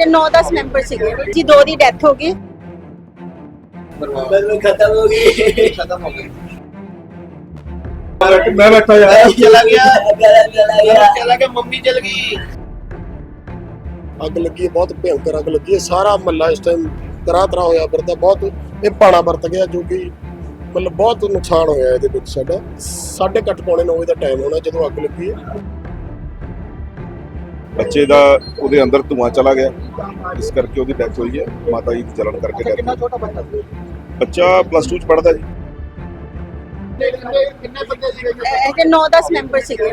Total 9-10 member ਸੀਗੇ। ਜੀ ਦੋ ਦੀ ਡੈਥ ਹੋ ਗਈ। ਅੱਗ ਲੱਗੀ ਬਹੁਤ ਭਿਆਨਕ ਅੱਗ ਲੱਗੀ। ਸਾਰਾ ਮਹੱਲਾ ਇਸ ਟਾਈਮ ਤਰਾ ਤਰਾ ਹੋਇਆ ਵਰਤਾ ਬਹੁਤ ਇਹ ਪਾਣਾ ਵਰਤ ਗਿਆ ਜੋ ਕਿ ਮਤਲਬ ਬਹੁਤ ਨੁਕਸਾਨ ਹੋਇਆ ਇਹਦੇ ਵਿੱਚ ਸਾਡਾ। ਸਾਡੇ ਕੱਟ ਪਾਉਣੇ 9 ਦਾ ਟਾਈਮ ਹੋਣਾ ਜਦੋਂ ਅੱਗ ਲੱਗੀ ਹੈ। ਬੱਚੇ ਦਾ ਉਹਦੇ ਅੰਦਰ ਧੂਆਂ ਚਲਾ ਗਿਆ। ਇਸ ਕਰਕੇ ਉਹਦੀ ਡੈਥ ਹੋਈ ਹੈ। ਮਾਤਾ ਜੀ ਦੀ ਜਲਣ ਕਰਕੇ ਕਿੰਨਾ ਛੋਟਾ ਬੱਚਾ? ਬੱਚਾ ਪਲੱਸ 2 ਚ ਪੜਦਾ ਜੀ। ਕਿੰਨੇ ਬੰਦੇ ਸੀਗੇ ਕਿ 9-10 ਮੈਂਬਰ ਸੀਗੇ।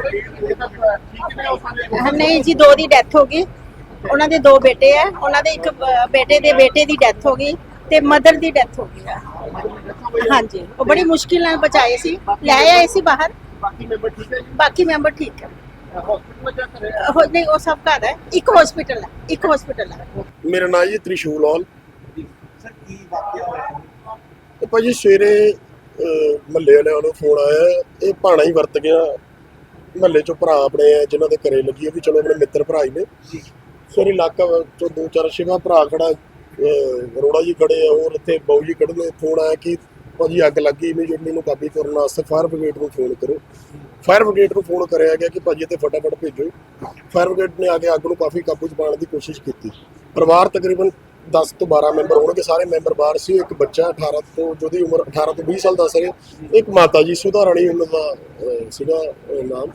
ਨਹੀਂ ਜੀ ਦੋ ਦੀ ਡੈਥ ਹੋ ਗਈ। ਉਹਨਾਂ ਦੇ ਦੋ ਬੇਟੇ ਇੱਕ ਬੇਟੇ ਦੇ ਬੇਟੇ ਦੀ ਡੈਥ ਹੋ ਗਈ ਤੇ ਮਦਰ ਦੀ ਡੈਥ ਹੋ ਗਈ ਹਾਂਜੀ। ਉਹ ਬੜੀ ਮੁਸ਼ਕਿਲ ਨਾਲ ਬਚਾਏ ਸੀ। ਲੈ ਆਏ ਸੀ ਬਾਹਰ। ਬਾਕੀ ਮੈਂਬਰ ਠੀਕ ਹੈ ਬਾਕੀ ਮੈਂਬਰ ਠੀਕ ਹੈ। ਮੇਰਾ ਨਾਮ ਜੀ ਤ੍ਰਿਸ਼ੂਲ ਔਲ ਸਰ ਕੀ ਸਵੇਰੇ ਮੱਲੇ ਵਾਲਿਆਂ ਨੂੰ ਫੋਨ ਆਇਆ ਇਹ ਭਾਣਾ ਹੀ ਵਰਤ ਗਿਆ। ਮੱਲੇ ਚੋਂ ਭਰਾ ਆਪਣੇ ਜਿਨ੍ਹਾਂ ਦੇ ਘਰੇ ਲੱਗੀ ਉਹ ਵੀ ਚਲੋ ਆਪਣੇ ਮਿੱਤਰ ਭਰਾ ਹੀ ਨੇ। ਸਵੇਰੇ ਇਲਾਕਾ ਚੋਂ ਦੋ ਚਾਰ ਸਿਵਾ ਭਰਾ ਖੜਾ ਰੋੜਾ ਜੀ ਖੜੇ ਆ ਹੋਰ ਇੱਥੇ ਬਾਉ ਜੀ ਖੜਦੇ ਫੋਨ ਆਇਆ ਕਿ ਭਾਜੀ ਅੱਗ ਲੱਗੀ ਇਮੀਡੀਏਟਲੀ ਨੂੰ ਕਾਬੂ ਕਰਨ ਵਾਸਤੇ ਫਾਇਰ ਬ੍ਰਿਗੇਡ ਨੂੰ ਫੋਨ ਕਰੋ। ਫਾਇਰ ਬ੍ਰਿਗੇਡ ਨੂੰ ਫੋਨ ਕਰਿਆ ਗਿਆ ਕਿ ਭਾਜੀ ਇੱਥੇ ਫਟਾਫਟ ਭੇਜੋ। ਫਾਇਰ ਬ੍ਰਿਗੇਡ ਨੇ ਆ ਕੇ ਅੱਗ ਨੂੰ ਕਾਫੀ ਕਾਬੂ 'ਚ ਪਾਉਣ ਦੀ ਕੋਸ਼ਿਸ਼ ਕੀਤੀ। ਪਰਿਵਾਰ ਤਕਰੀਬਨ 10 ਤੋਂ 12 ਮੈਂਬਰ ਹੋਣਗੇ, ਸਾਰੇ ਮੈਂਬਰ ਬਾਹਰ ਸੀ, ਇੱਕ ਬੱਚਾ 18 ਤੋਂ, ਜਿਹਦੀ ਉਮਰ 18 ਤੋਂ 20 ਸਾਲ ਦੱਸ ਰਹੇ ਇੱਕ ਮਾਤਾ ਜੀ ਸੁਧਾ ਰਾਣੀ ਉਹਨਾਂ ਦਾ ਸੀਗਾ ਨਾਮ।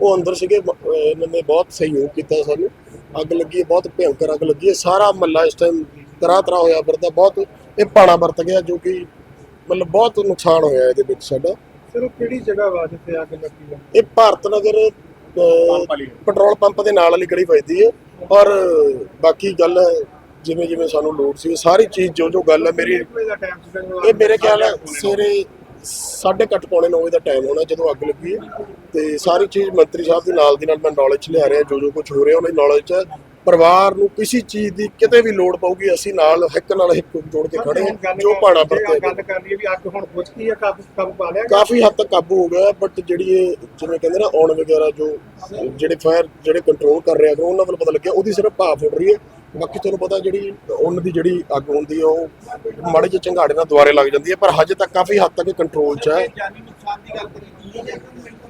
ਉਹ ਅੰਦਰ ਸੀਗੇ ਇਹਨਾਂ ਨੇ ਬਹੁਤ ਸਹਿਯੋਗ ਕੀਤਾ ਸਾਨੂੰ। ਅੱਗ ਲੱਗੀ ਹੈ ਬਹੁਤ ਭਿਆਨਕ ਅੱਗ ਲੱਗੀ ਹੈ ਸਾਰਾ ਮਹੱਲਾ ਇਸ ਟਾਈਮ ਤਰ੍ਹਾਂ ਤਰ੍ਹਾਂ ਹੋਇਆ ਵਰਤਾ ਬਹੁਤ ਇਹ ਪਾਣਾ ਵਰਤ ਗਿਆ, ਜੋ ਕਿ ਮਤਲਬ ਬਹੁਤ ਨੁਕਸਾਨ ਹੋਇਆ ਇਹਦੇ ਵਿੱਚ ਸਾਡਾ। ਸਰ ਉਹ ਕਿਹੜੀ ਜਗ੍ਹਾ ਵਾ ਜਿੱਥੇ ਅੱਗ ਲੱਗੀ ਹੈ ਇਹ ਭਾਰਤ ਨਗਰ ਪੈਟਰੋਲ ਪੰਪ ਦੇ ਨਾਲ ਵਾਲੀ ਗਲੀ ਵੱਜਦੀ ਹੈ ਔਰ ਬਾਕੀ ਗੱਲ ਜਿਵੇਂ ਜਿਵੇਂ ਸਾਨੂੰ ਲੋੜ ਸੀ ਸਾਰੀ ਚੀਜ਼ ਜੋ ਜੋ ਗੱਲ ਹੈ ਮੇਰੀ ਦਾ ਟਾਈਮ ਇਹ ਮੇਰੇ ਖਿਆਲ ਹੈ ਸਵੇਰੇ ਸਾਢੇ ਕੁ ਅੱਠ ਪੌਣੇ 9 ਵਜੇ ਦਾ ਟਾਈਮ ਹੋਣਾ ਜਦੋਂ ਅੱਗ ਲੱਗੀ ਹੈ ਤੇ ਸਾਰੀ ਚੀਜ਼ ਮੰਤਰੀ ਸਾਹਿਬ ਦੇ ਨਾਲ ਦੀ ਨਾਲ ਮੈਂ ਨੌਲੇਜ ਲਿਆ ਰਿਹਾ ਜੋ ਜੋ ਕੁਝ ਹੋ ਰਿਹਾ ਉਹਨਾਂ ਦੀ ਨੌਲੇਜ ਹੈ ਪਰਿਵਾਰ ਨੂੰ ਕਿਸੇ ਚੀਜ਼ ਦੀ ਕਿਤੇ ਵੀ ਲੋੜ ਪਊਗੀ ਅਸੀਂ ਨਾਲ ਹਿੱਕ ਨਾਲ ਹਿੱਕ ਜੋੜ ਕੇ ਖੜੇ ਹਾਂ ਜੋ ਪਾੜਾ ਵਰਤੇ ਗੱਲ ਕਾਫੀ ਹੱਦ ਤੱਕ ਕਾਬੂ ਹੋ ਗਿਆ ਬਟ ਜਿਹੜੀ ਇਹ ਜਿਵੇਂ ਕਹਿੰਦੇ ਨਾ ਔਣ ਵਗੈਰਾ ਜੋ ਜਿਹੜੇ ਫਾਇਰ ਜਿਹੜੇ ਕੰਟਰੋਲ ਕਰ ਰਿਹਾ ਉਹਨਾਂ ਵੱਲ ਪਤਾ ਲੱਗਿਆ ਉਹਦੀ ਸਿਰਫ ਭਾਫ ਉੱਡ ਰਹੀ ਹੈ। ਬਾਕੀ ਤੁਹਾਨੂੰ ਪਤਾ ਜਿਹੜੀ ਉਹਨਾਂ ਦੀ ਜਿਹੜੀ ਅੱਗ ਹੁੰਦੀ ਹੈ ਉਹ ਮਾੜੇ ਜਿਹੇ ਚੰਗਾੜੇ ਨਾਲ ਦੁਆਰੇ ਲੱਗ ਜਾਂਦੀ ਹੈ ਪਰ ਹਜੇ ਤੱਕ ਕਾਫੀ ਹੱਦ ਤੱਕ ਕੰਟਰੋਲ 'ਚ ਹੈ।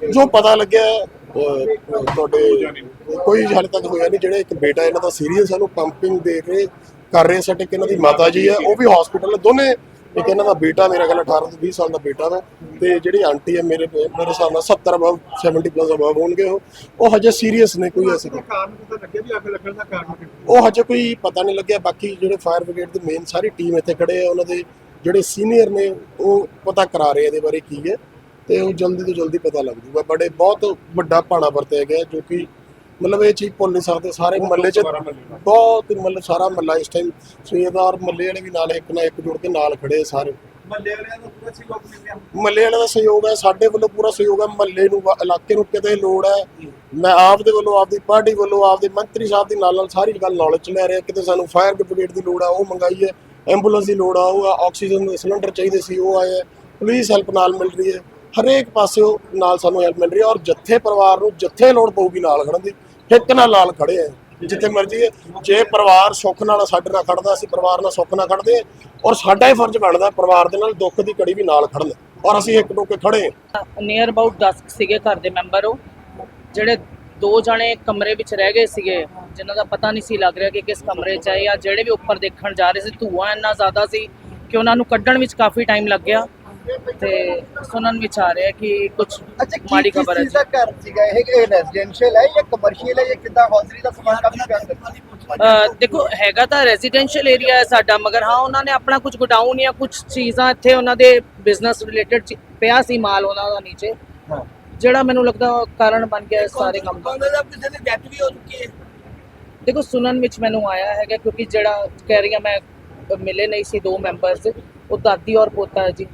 ਜੋ ਪਤਾ ਲੱਗਿਆ ਤੁਹਾਡੇ ਕੋਈ ਹਾਲੇ ਤੱਕ ਹੋਇਆ ਨਹੀਂ ਜਿਹੜੇ ਇੱਕ ਬੇਟਾ ਇਹਨਾਂ ਦਾ ਸੀਰੀਅਸ ਹੈ ਉਹਨੂੰ ਪੰਪਿੰਗ ਦੇ ਕੇ ਕਰ ਰਹੇ ਸੱਟ ਇੱਕ ਇਹਨਾਂ ਦੀ ਮਾਤਾ ਜੀ ਹੈ ਉਹ ਵੀ ਹਸਪੀਟਲ ਦੋਨੇ ਇੱਕ ਇਹਨਾਂ ਦਾ ਬੇਟਾ ਮੇਰਾ ਖਿਆਲ 18 ਤੋਂ 20 ਸਾਲ ਦਾ ਬੇਟਾ ਵਾ ਤੇ ਜਿਹੜੀ ਆਂਟੀ ਹੈ ਮੇਰੇ ਮੇਰੇ ਹਿਸਾਬ ਨਾਲ 70 ਅਬਵ 70 ਪਲੱਸ ਅਬਵ ਹੋਣਗੇ ਉਹ ਉਹ ਹਜੇ ਸੀਰੀਅਸ ਨੇ ਕੋਈ ਐਸੀ ਕਾਰਨ ਪਤਾ ਲੱਗਿਆ ਵੀ ਅੱਗ ਲੱਗਣ ਦਾ ਕਾਰਨ ਉਹ ਹਜੇ ਕੋਈ ਪਤਾ ਨਹੀਂ ਲੱਗਿਆ ਬਾਕੀ ਜਿਹੜੇ ਫਾਇਰ ਬ੍ਰਿਗੇਡ ਦੇ ਮੇਨ ਸਾਰੀ ਟੀਮ ਇੱਥੇ ਖੜੇ ਆ ਉਹਨਾਂ ਦੇ ਜਿਹੜੇ ਸੀਨੀਅਰ ਨੇ ਉਹ ਪਤਾ ਕਰਾ ਰਹੇ ਇਹਦੇ ਬਾਰੇ ਕੀ ਹੈ ਤੇ ਉਹ ਜਲਦੀ ਤੋਂ ਜਲਦੀ ਪਤਾ ਲੱਗ ਜੂਗਾ ਬੜੇ ਬਹੁਤ ਵੱਡਾ ਪਾਣਾ ਵਰਤਿਆ ਗਿਆ ਜੋ ਕਿ ਮਤਲਬ ਇਹ ਚੀਜ਼ ਭੁੱਲ ਨਹੀਂ ਸਕਦੇ ਸਾਰੇ ਮੱਲੇ 'ਚ ਬਹੁਤ ਮਤਲਬ ਸਾਰਾ ਮੱਲਾ ਇਸ ਟਾਈਮ ਸਵੇਰਦਾਰ ਮੱਲੇ ਵਾਲੇ ਵੀ ਨਾਲ ਇੱਕ ਨਾ ਇੱਕ ਜੁੜ ਕੇ ਨਾਲ ਖੜੇ ਸਾਰੇ। ਮੱਲੇ ਵਾਲਿਆਂ ਦਾ ਸਹਿਯੋਗ ਹੈ ਸਾਡੇ ਵੱਲੋਂ ਪੂਰਾ ਸਹਿਯੋਗ ਹੈ ਮੱਲੇ ਨੂੰ ਇਲਾਕੇ ਨੂੰ ਕਿਤੇ ਲੋੜ ਹੈ। ਮੈਂ ਆਪ ਦੇ ਵੱਲੋਂ ਆਪ ਦੀ ਪਾਰਟੀ ਵੱਲੋਂ ਆਪ ਦੇ ਮੰਤਰੀ ਸਾਹਿਬ ਦੀ ਨਾਲ ਨਾਲ ਸਾਰੀ ਗੱਲ ਨੌਲੇਜ ਚ ਲੈ ਰਿਹਾ ਕਿਤੇ ਸਾਨੂੰ ਫਾਇਰ ਬ੍ਰਿਗੇਡ ਦੀ ਲੋੜ ਆ ਉਹ ਮੰਗਾਈ ਹੈ ਐਂਬੂਲੈਂਸ ਦੀ ਲੋੜ ਆ ਉਹ ਆਕਸੀਜਨ ਦੇ ਸਿਲੰਡਰ ਚਾਹੀਦੇ ਸੀ ਉਹ ਆਏ ਪੁਲਿਸ ਹੈਲਪ ਨਾਲ ਮਿਲ ਰਹੀ ਹੈ। ਹਰੇਕ ਪਾਸੇ ਨਾਲ ਸਾਨੂੰ ਹੈਲਪ ਮਿਲ ਰਹੀ ਹੈ ਔਰ ਜੱਥੇ ਪਰਿਵਾਰ ਨੂੰ ਜੱਥੇ ਲੋੜ ਪਊਗੀ ਨਾਲ ਖੜਨ ਦੀ। ਇੱਕ ਨਾਲ ਨਾਲ ਖੜੇ ਆ। ਜਿੱਥੇ ਮਰਜ਼ੀ ਹੈ ਜੇ ਪਰਿਵਾਰ ਸੁੱਖ ਨਾਲ ਸਾਡੇ ਨਾਲ ਖੜਦਾ, ਅਸੀਂ ਪਰਿਵਾਰ ਨਾਲ ਸੁੱਖ ਨਾਲ ਖੜਦੇ ਹਾਂ ਔਰ ਸਾਡਾ ਹੀ ਫਰਜ਼ ਬਣਦਾ ਪਰਿਵਾਰ ਦੇ ਨਾਲ ਦੁੱਖ ਦੀ ਕੜੀ ਵੀ ਨਾਲ ਖੜਨ। ਔਰ ਅਸੀਂ ਇੱਕ ਟੋਕੇ ਖੜੇ ਨੀਅਰ ਅਬਾਊਟ 10 ਸੀਗੇ ਘਰ ਦੇ ਮੈਂਬਰ ਉਹ। ਜਿਹੜੇ ਦੋ ਜਣੇ ਕਮਰੇ ਵਿੱਚ ਰਹਿ ਗਏ ਸੀਗੇ, ਜਿਨ੍ਹਾਂ ਦਾ ਪਤਾ ਨਹੀਂ ਸੀ ਲੱਗ ਰਿਹਾ ਕਿ ਕਿਸ ਕਮਰੇ 'ਚ ਹੈ ਜਾਂ ਜਿਹੜੇ ਵੀ ਉੱਪਰ ਦੇਖਣ ਜਾ ਰਹੇ ਸੀ। ਧੂਆਂ ਇੰਨਾ ਜ਼ਿਆਦਾ ਸੀ ਕਿ ਉਹਨਾਂ ਨੂੰ ਕੱਢਣ ਵਿੱਚ ਕਾਫੀ ਟਾਈਮ ਲੱਗ ਗਿਆ। ਤੇ ਸੁਣਨ ਵਿੱਚ ਆ ਰਿਹਾ ਕਿ ਕੁਝ ਮਾੜੀ ਖਬਰ ਹੈ ਜੀ। ਘਰ ਸੀਗਾ? ਇਹ ਰੈਜ਼ੀਡੈਂਸ਼ੀਅਲ ਹੈ ਜਾਂ ਕਮਰਸ਼ੀਅਲ ਹੈ ਜਾਂ ਕਿੱਦਾਂ ਹੌਜ਼ਰੀ ਦਾ ਸਮਾਨ ਕਾਫੀ ਕਰ ਦੇਖੋ ਹੈਗਾ ਤਾਂ ਰੈਜ਼ੀਡੈਂਸ਼ੀਅਲ ਏਰੀਆ ਹੈ ਸਾਡਾ ਮਗਰ ਹਾਂ ਉਹਨਾਂ ਨੇ ਆਪਣਾ ਕੁਝ ਗੋਡਾਊਨ ਜਾਂ ਕੁਝ ਚੀਜ਼ਾਂ ਇੱਥੇ ਉਹਨਾਂ ਦੇ ਬਿਜ਼ਨਸ ਰਿਲੇਟਡ ਪਿਆ ਸੀ ਮਾਲ ਉਹਨਾਂ ਦਾ ਨੀਚੇ। ਜਿਹੜਾ ਮੈਨੂੰ ਲੱਗਦਾ ਕਾਰਨ ਬਣ ਗਿਆ ਸਾਰੇ ਕੰਮ ਦਾ। ਦੇਖੋ ਸੁਣਨ ਵਿੱਚ ਮੈਨੂੰ ਆਇਆ ਹੈਗਾ ਕਿਉਂਕਿ ਜਿਹੜਾ ਕਹਿ ਰਹੀ ਆ ਮੈਂ ਮਿਲੇ ਨਹੀਂ ਸੀ ਦੋ ਮੈਂਬਰਸ ਉਹ ਦਾਦੀ ਔਰ ਪੋਤਾ ਜੀ।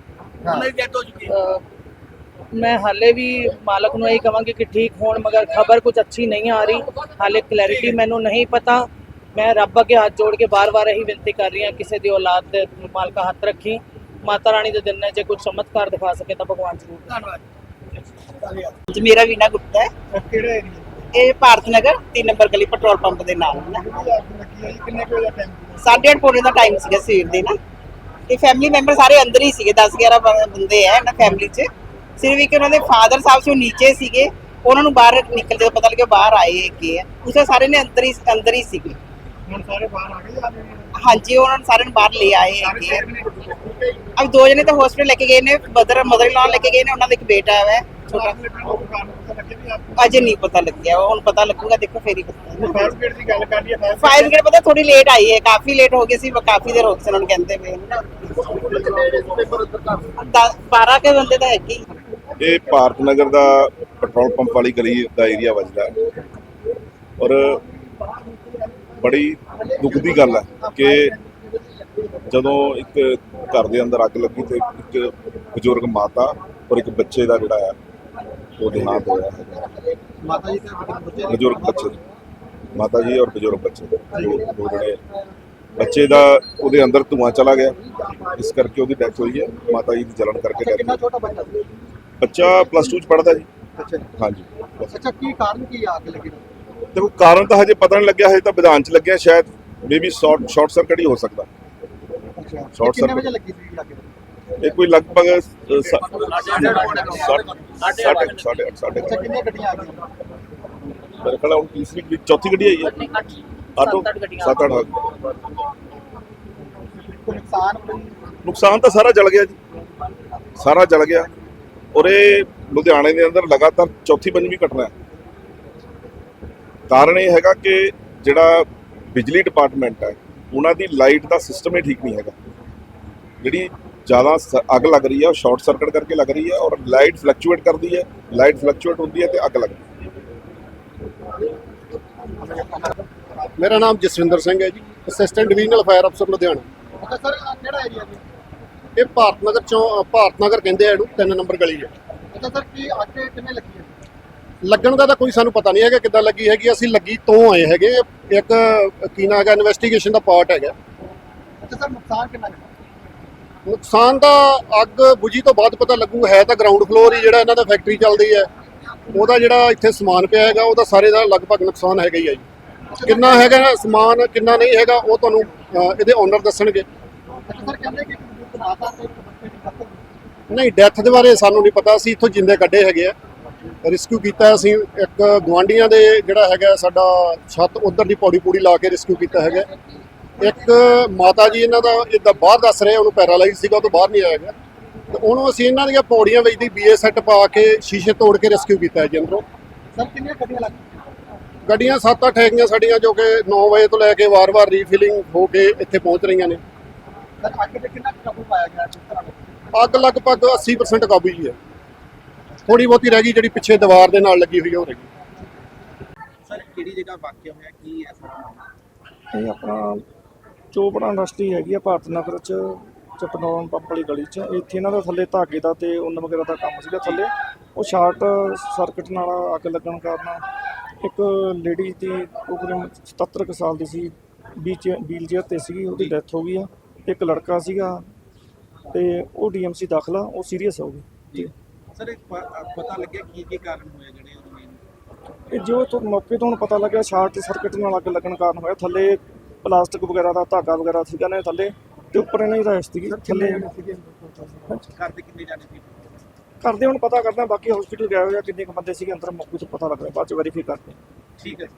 ਉਹਨਾਂ ਦੀ ਡੈਥ ਹੋ ਚੁੱਕੀ ਹੈ। ਅਹ ਮੈਂ ਹਾਲੇ ਵੀ ਮਾਲਕ ਨੂੰ ਇਹੀ ਕਹਾਂਗੀ ਕਿ ਠੀਕ ਹੋਣ ਮਗਰ ਖਬਰ ਕੁਝ ਅੱਛੀ ਨਹੀਂ ਆ ਰਹੀ। ਹਾਲੇ ਕਲੈਰਿਟੀ ਮੈਨੂੰ ਨਹੀਂ ਪਤਾ। ਮੈਂ ਰੱਬ ਅੱਗੇ ਹੱਥ ਜੋੜ ਕੇ ਬਾਰ-ਬਾਰ ਇਹੀ ਬੇਨਤੀ ਕਰ ਰਹੀ ਹਾਂ ਕਿਸੇ ਦੀ ਔਲਾਦ ਦੇ ਮਾਲਕਾ ਹੱਥ ਰੱਖੀ। ਮਾਤਾ ਰਾਣੀ ਦੇ ਦਿਨ ਨੇ ਜੇ ਕੁਝ ਚਮਤਕਾਰ ਦਿਖਾ ਸਕੇ ਤਾਂ ਭਗਵਾਨ ਜ਼ਰੂਰ ਧੰਨਵਾਦ। ਜੀ ਮੇਰਾ ਵੀਨਾ ਗੁਪਤਾ ਹੈ। ਕਿਹੜਾ ਏਰੀਆ ਇਹ ਭਾਰਤ ਨਗਰ 3 ਨੰਬਰ ਗਲੀ ਪੈਟਰੋਲ ਪੰਪ ਦੇ ਨਾਲ ਨਾ। ਕਿੰਨੇ ਕੁ ਵਜੇ ਟਾਈਮ ਸਾਢੇ ਅੱਠ ਪੌਣੇ ਦਾ ਟਾਈਮ ਸੀਗਾ ਸਵੇਰ ਦੇ ਨਾ। ਤੇ ਫੈਮਿਲੀ ਮੈਂਬਰ ਸਾਰੇ ਅੰਦਰ ਹੀ ਸੀਗੇ 10 11 ਬ- ਬੰਦੇ ਆ ਨਾ ਫੈਮਿਲੀ 'ਚ। ਸਿਰਫ ਇੱਕ ਉਹਨਾਂ ਦੇ ਫਾਦਰ ਸਾਹਿਬ ਸੀ ਉਹ ਨੀਚੇ ਸੀਗੇ। ਉਹਨਾਂ ਨੂੰ ਬਾਹਰ ਨਿਕਲ ਜਦੋਂ ਪਤਾ ਲੱਗਿਆ ਬਾਹਰ ਆਏ ਹੈਗੇ ਆ ਉਸੇ ਸਾਰੇ ਨੇ ਅੰਦਰ ਹੀ ਅੰਦਰ ਹੀ ਸੀਗੇ। ਹੁਣ ਸਾਰੇ ਬਾਹਰ ਆ ਗਏ ਜਾਂ ਨਹੀਂ? ਹਾਂਜੀ ਉਹਨਾਂ ਨੂੰ ਸਾਰਿਆਂ ਨੂੰ ਬਾਹਰ ਲੈ ਆਏ ਸਾਰੇ ਹੈਗੇ ਆ ਹੈ। ਅਬ ਦੋ ਜਣੇ ਤਾਂ ਹਸਪੀਟਲ ਲੈ ਕੇ ਗਏ ਨੇ ਮਦਰ ਮਦਰ ਇਨ ਲੈ ਕੇ ਗਏ ਨੇ ਉਹਨਾਂ ਦਾ ਇੱਕ ਬੇਟਾ ਹੈ ਛੋਟਾ। ਨੂੰ ਪਤਾ ਲੱਗੇ ਵੀ ਆਪ ਅਜੇ ਨਹੀਂ ਪਤਾ ਲੱਗਿਆ ਉਹ ਹੁਣ ਪਤਾ ਲੱਗੂਗਾ ਦੇਖੋ ਫੇਰ ਹੀ ਪਤਾ ਫਾਇਰ ਬ੍ਰਿਗੇਡ ਦੀ ਗੱਲ ਕਰ ਲਈਏ ਫਾਇਰ ਫਾਇਰ ਬ੍ਰਿਗੇਡ ਪਤਾ ਥੋੜੀ ਲੇਟ ਆਈ ਹੈ ਕਾਫੀ ਲੇਟ ਹੋ ਗਈ ਸੀ ਕਾਫੀ ਦੇਰ ਹੋ ਗਈ ਸੀ ਉਹਨਾਂ ਨੂੰ ਕਹਿੰਦੇ ਪਏ ਦਸ 12 ਕੇ ਬੰਦੇ ਤਾਂ ਹੈਗੇ ਇਹ ਭਾਰਤ ਨਗਰ ਦਾ ਪੈਟਰੋਲ ਪੰਪ ਵਾਲੀ ਗਲੀ ਦਾ ਏਰੀਆ ਵੱਜਦਾ ਹੈ। ਔਰ ਬੜੀ ਦੁੱਖ ਦੀ ਗੱਲ ਹੈ ਕਿ ਜਦੋਂ ਇੱਕ ਘਰ ਦੇ ਅੰਦਰ ਅੱਗ ਲੱਗੀ ਤੇ ਇੱਕ ਬਜ਼ੁਰਗ ਮਾਤਾ ਔਰ ਇੱਕ ਬੱਚੇ ਦਾ ਜਿਹੜਾ ਹੈ ਉਹ ਦੇਹਾਂਤ ਹੋਇਆ ਮਾਤਾ ਜੀ ਤੇ ਬੱਚੇ ਬਜ਼ੁਰਗ ਬੱਚੇ ਦੀ। ਮਾਤਾ ਜੀ ਔਰ ਬਜ਼ੁਰਗ ਬੱਚੇ ਦੇ। ਦੋ ਦੋ ਜਿਹੜੇ ਬੱਚੇ ਦਾ ਉਹਦੇ ਅੰਦਰ ਧੂਆਂ ਚਲਾ ਗਿਆ। ਇਸ ਕਰਕੇ ਉਹਦੀ ਡੈਥ ਹੋਈ ਹੈ। ਮਾਤਾ ਜੀ ਦੀ ਜਲਣ ਕਰਕੇ ਡੈਥ ਕਿੰਨਾ ਛੋਟਾ ਬੱਚਾ ਸੀ? ਬੱਚਾ ਪਲੱਸ 2 ਚ ਪੜਦਾ ਜੀ। ਅੱਛਾ ਜੀ। ਹਾਂਜੀ। ਅੱਛਾ ਕੀ ਕਾਰਨ ਕੀ ਆ ਅੱਗ ਲੱਗੀ? ਦਾ ਦੇਖੋ ਕਾਰਨ ਤਾਂ ਹਜੇ ਪਤਾ ਨਹੀਂ ਲੱਗਿਆ। ਹਜੇ ਤਾਂ ਵਿਧਾਨ ਚ ਲੱਗਿਆ। ਸ਼ਾਇਦ ਮੇਬੀ ਸ਼ਾਰਟ ਸ਼ਾਰਟ ਸਰਕਟ ਹੀ ਹੋ ਸਕਦਾ। ਅੱਛਾ। Short ਕਿੰਨੇ circuit। ਵਜੇ ਲੱਗੀ ਸੀ ਲੱਗੇ ਇਹ ਕੋਈ ਲਗਭਗ ਅ, ਸ- ਸਾਢੇ ਸਾਢੇ ਅੱਠ, ਸਾਢੇ ਅੱਠ, ਸਾਢੇ ਅੱਛਾ ਅੱਠ। ਕਿੰਨੀਆਂ ਗੱਡੀਆਂ ਆ ਗਈਆਂ? ਮੇਰੇ ਖਿਆਲ ਹੁਣ ਤੀਸਰੀ ਗੱਡੀ- ਚੌਥੀ ਗੱਡੀ ਆਈ ਹੈ। ਆਟੋ ਸੱਤ ਅੱਠ ਗੱਡੀਆਂ। ਸੱਤ ਅੱਠ। ਕੋਈ ਨੁਕਸਾਨ ਕੋਈ? ਨੁਕਸਾਨ ਤਾਂ ਸਾਰਾ ਜਲ ਗਿਆ ਜੀ। ਸਾਰਾ ਜਲ ਗਿਆ। ਔਰ ਇਹ ਲੁਧਿਆਣੇ ਦੇ ਅੰਦਰ ਲਗਾਤਾਰ ਚੌਥੀ ਪੰਜਵੀਂ ਘਟਨਾ ਹੈ। ਕਾਰਨ ਇਹ ਹੈਗਾ ਕਿ ਜਿਹੜਾ ਬਿਜਲੀ ਡਿਪਾਰਟਮੈਂਟ ਹੈ ਉਹਨਾਂ ਦੀ ਲਾਈਟ ਦਾ ਸਿਸਟਮ ਹੀ ਠੀਕ ਨਹੀਂ ਹੈਗਾ। ਜਿਹੜੀ ਜ਼ਿਆਦਾ ਅੱਗ ਲੱਗ ਰਹੀ ਹੈ ਉਹ ਸ਼ਾਰਟ ਸਰਕਟ ਕਰਕੇ ਲੱਗ ਰਹੀ ਹੈ ਔਰ ਲਾਈਟ ਫਲਕਚੁਏਟ ਕਰਦੀ ਹੈ ਲਾਈਟ ਫਲਕਚੁਏਟ ਹੁੰਦੀ ਹੈ ਤੇ ਅੱਗ ਲੱਗਦੀ ਹੈ। ਮੇਰਾ ਨਾਮ ਜਸਵਿੰਦਰ ਸਿੰਘ ਹੈ ਜੀ ਅਸਿਸਟੈਂਟ ਡਿਵੀਜ਼ਨਲ ਫਾਇਰ ਅਫਸਰ ਲੁਧਿਆਣਾ। ਅੱਛਾ ਸਰ ਕਿਹੜਾ ਏਰੀਆ ਜੀ? ਇਹ ਭਾਰਤ ਨਗਰ ਚੋਂ ਭਾਰਤ ਨਗਰ ਕਹਿੰਦੇ ਆ ਇਹਨੂੰ 3 ਨੰਬਰ ਗਲੀ ਹੈ ਅੱਛਾ ਸਰ ਕੀ ਅੱਗ ਕਿੰਨੇ ਲੱਗੀ ਹੈ? ਲੱਗਣ ਦਾ ਤਾਂ ਕੋਈ ਸਾਨੂੰ ਪਤਾ ਨਹੀਂ ਹੈਗਾ ਕਿੱਦਾਂ ਲੱਗੀ ਹੈਗੀ ਅਸੀਂ ਲੱਗੀ ਤੋਂ ਆਏ ਹੈਗੇ। ਇੱਕ ਕੀ ਨਾ ਹੈਗਾ ਇਨਵੈਸਟੀਗੇਸ਼ਨ ਦਾ ਪਾਰਟ ਹੈਗਾ। ਅੱਛਾ ਸਰ ਨੁਕਸਾਨ ਕਿੰਨਾ ਹੈ ਨੁਕਸਾਨ ਦਾ ਅੱਗ ਬੁਝੀ ਤੋਂ ਬਾਅਦ ਪਤਾ ਲੱਗੂ ਹੈ ਤਾਂ ਗਰਾਊਂਡ ਫਲੋਰ ਹੀ ਜਿਹੜਾ ਇਹਨਾਂ ਦਾ ਫੈਕਟਰੀ ਚੱਲਦੀ ਹੈ। ਉਹਦਾ ਜਿਹੜਾ ਇੱਥੇ ਸਮਾਨ ਪਿਆ ਹੈਗਾ, ਉਹਦਾ ਸਾਰੇ ਦਾ ਲਗਭਗ ਨੁਕਸਾਨ ਹੈਗਾ ਹੀ ਹੈ ਜੀ। ਕਿੰਨਾ ਹੈਗਾ ਸਮਾਨ, ਕਿੰਨਾ ਨਹੀਂ ਹੈਗਾ, ਉਹ ਤੁਹਾਨੂੰ ਇਹਦੇ ਓਨਰ ਦੱਸਣਗੇ। ਨਹੀਂ ਡੈਥ ਦੇ ਬਾਰੇ ਸਾਨੂੰ ਨਹੀਂ ਪਤਾ, ਅਸੀਂ ਇੱਥੋਂ ਜਿੰਦੇ ਕੱਢੇ ਹੈਗੇ ਆ। ਰਿਸਕਿਊ ਕੀਤਾ ਅਸੀਂ ਇੱਕ ਗਵਾਂਡੀਆਂ ਦੇ ਜਿਹੜਾ ਹੈਗਾ ਸਾਡਾ ਛੱਤ, ਉਧਰ ਦੀ ਪੌੜੀ ਪੂੜੀ ਲਾ ਕੇ ਰਿਸਕਿਊ ਕੀਤਾ ਹੈਗਾ। ਇੱਕ ਮਾਤਾ ਜੀ ਇਹਨਾਂ ਦਾ ਜਿੱਦਾਂ ਬਾਹਰ ਦੱਸ ਰਹੇ ਉਹਨੂੰ ਪੈਰਾਲਾਈਜ਼ ਸੀਗਾ ਉਹ ਤੋਂ ਬਾਹਰ ਨਹੀਂ ਆਇਆ ਗਿਆ ਤੇ ਉਹਨੂੰ ਅਸੀਂ ਇਹਨਾਂ ਦੀਆਂ ਪੌੜੀਆਂ ਵਿੱਚ ਦੀ ਬੀਏ ਸੈੱਟ ਪਾ ਕੇ ਸ਼ੀਸ਼ੇ ਤੋੜ ਕੇ ਰੈਸਕਿਊ ਕੀਤਾ ਹੈ ਜੀ ਅੰਦਰੋਂ। ਸਰ ਕਿੰਨੀਆਂ ਗੱਡੀਆਂ ਲੱਗੀ ਗੱਡੀਆਂ 7-8 ਹੈਗੀਆਂ ਸਾਡੀਆਂ ਜੋ ਕਿ 9 ਵਜੇ ਤੋਂ ਲੈ ਕੇ ਵਾਰ-ਵਾਰ ਰੀਫਿਲਿੰਗ ਹੋ ਕੇ ਇੱਥੇ ਪਹੁੰਚ ਰਹੀਆਂ ਨੇ। ਸਰ ਅੱਗ ਤੇ ਕਿੰਨਾ ਕਾਬੂ ਪਾਇਆ ਗਿਆ ਅੱਗ ਲਗਭਗ 80% ਕਾਬੂ ਹੀ ਹੈ। ਥੋੜੀ ਬਹੁਤੀ ਰਹਿ ਗਈ ਜਿਹੜੀ ਪਿੱਛੇ ਦੀਵਾਰ ਦੇ ਨਾਲ ਲੱਗੀ ਹੋਈ ਹੈ ਉਹ ਰਹਿ ਗਈ। ਸਰ ਕਿਹੜੀ ਜਗ੍ਹਾ ਵਾਕਿਆ ਹੋਇਆ ਕੀ ਹੈ ਸਾਰਾ ਇਹ ਆਪਣਾ ਚੋਪੜਾ ਇੰਡਸਟਰੀ ਹੈਗੀ ਆ ਭਾਰਤ ਨਗਰ ਚ ਚਪਨੌਨ ਪੰਪ ਵਾਲੀ ਗਲੀ ਚ। ਇੱਥੇ ਇਹਨਾਂ ਦਾ ਥੱਲੇ ਧਾਗੇ ਦਾ ਤੇ ਉੱਨ ਵਗੈਰਾ ਦਾ ਕੰਮ ਸੀਗਾ ਥੱਲੇ। ਉਹ ਸ਼ਾਰਟ ਸਰਕਟ ਨਾਲ ਅੱਗ ਲੱਗਣ ਕਾਰਨ ਇੱਕ ਲੇਡੀ ਦੀ ਤਕਰੀਬਨ 77 ਕੁ ਸਾਲ ਦੀ ਸੀ ਵੀਚ ਵੀਲ ਚੇਅਰ ਤੇ ਸੀਗੀ ਉਹਦੀ ਡੈਥ ਹੋ ਗਈ ਆ। ਇੱਕ ਲੜਕਾ ਸੀਗਾ ਤੇ ਉਹ ਡੀਐਮਸੀ ਦਾਖਲਾ ਉਹ ਸੀਰੀਅਸ ਹੋ ਗਈ। ਜੀ। ਸਰ ਇਹ ਪਤਾ ਲੱਗਿਆ ਕੀ ਕੀ ਕਾਰਨ ਹੋਏ ਜਿਹੜੇ? ਇਹ ਜੋ ਤੋਂ ਮੌਕੇ ਤੋਂ ਪਤਾ ਲੱਗਿਆ ਸ਼ਾਰਟ ਸਰਕਟ ਨਾਲ ਅੱਗ ਲੱਗਣ ਕਾਰਨ ਹੋਇਆ। ਥੱਲੇ ਪਲਾਸਟਿਕ ਵਗੈਰਾ ਦਾ ਧਾਗਾ ਵਗੈਰਾ ਸੀਗਾ ਨੇ ਥੱਲੇ ਤੇ ਉੱਪਰ ਇਹਨਾਂ ਦੀ ਰਹਿਸ਼ ਸੀਗੀ ਥੱਲੇ। ਘਰ ਦੇ ਕਿੰਨੇ ਜਾਣੇ ਸੀ? ਕਰਦੇ ਹੁਣ ਪਤਾ ਕਰਦੇ ਹਾਂ ਬਾਕੀ ਹਸਪੀਟਲ ਗਏ ਹੋਏ ਆ ਕਿੰਨੇ ਕੁ ਬੰਦੇ ਸੀਗੇ ਅੰਦਰ ਮੌਕੇ ਤੋਂ ਪਤਾ ਲੱਗ ਰਿਹਾ ਬਾਅਦ ਚ ਵੈਰੀਫਾਈ ਕਰਦੇ ਠੀਕ ਹੈ